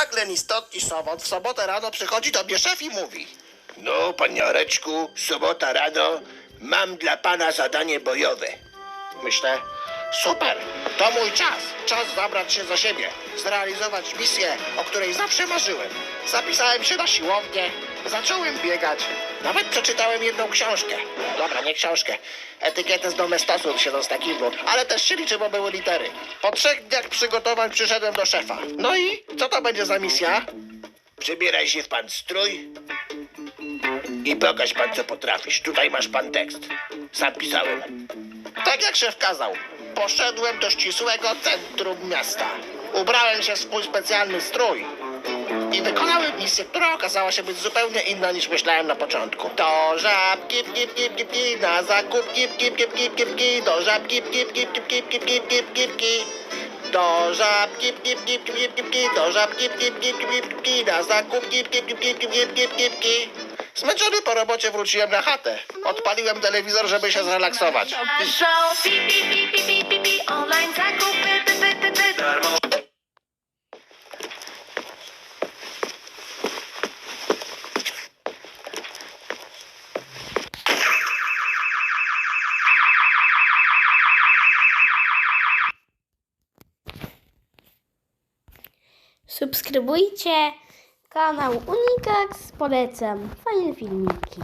Nagle istotni sobot, w sobotę rano przychodzi do mnie szef i mówi. No, panie Jareczku, sobota rano, mam dla pana zadanie bojowe. Myślę, super, to mój czas. Czas zabrać się za siebie, zrealizować misję, o której zawsze marzyłem. Zapisałem się na siłownię, zacząłem biegać. Nawet przeczytałem jedną książkę. Dobra, nie książkę. Etykietę z domestosów siedząc na kiblu, ale też się liczy, bo były litery. Po trzech dniach przygotowań przyszedłem do szefa. No i co to będzie za misja? Przebieraj się w pan strój i pokaż pan, co potrafisz. Tutaj masz pan tekst. Sam pisałem. Tak jak szef kazał. Poszedłem do ścisłego centrum miasta. Ubrałem się w swój specjalny strój. I wykonałem misję, która okazała się być zupełnie inna niż myślałem na początku. Do żabki, kip, kip, kip, kip, na zakup, kip, kip, kip, do żabki, kip, kip, kip, kip, kip, kip. Do żabki, kip, kip, kip, do żabki, kip, kip, kip, kip, na zakup, kip, kip, kip, kip. Zmęczony po robocie wróciłem na chatę. Odpaliłem telewizor, żeby się zrelaksować. Show, Subskrybujcie kanał Unikax, polecam fajne filmiki.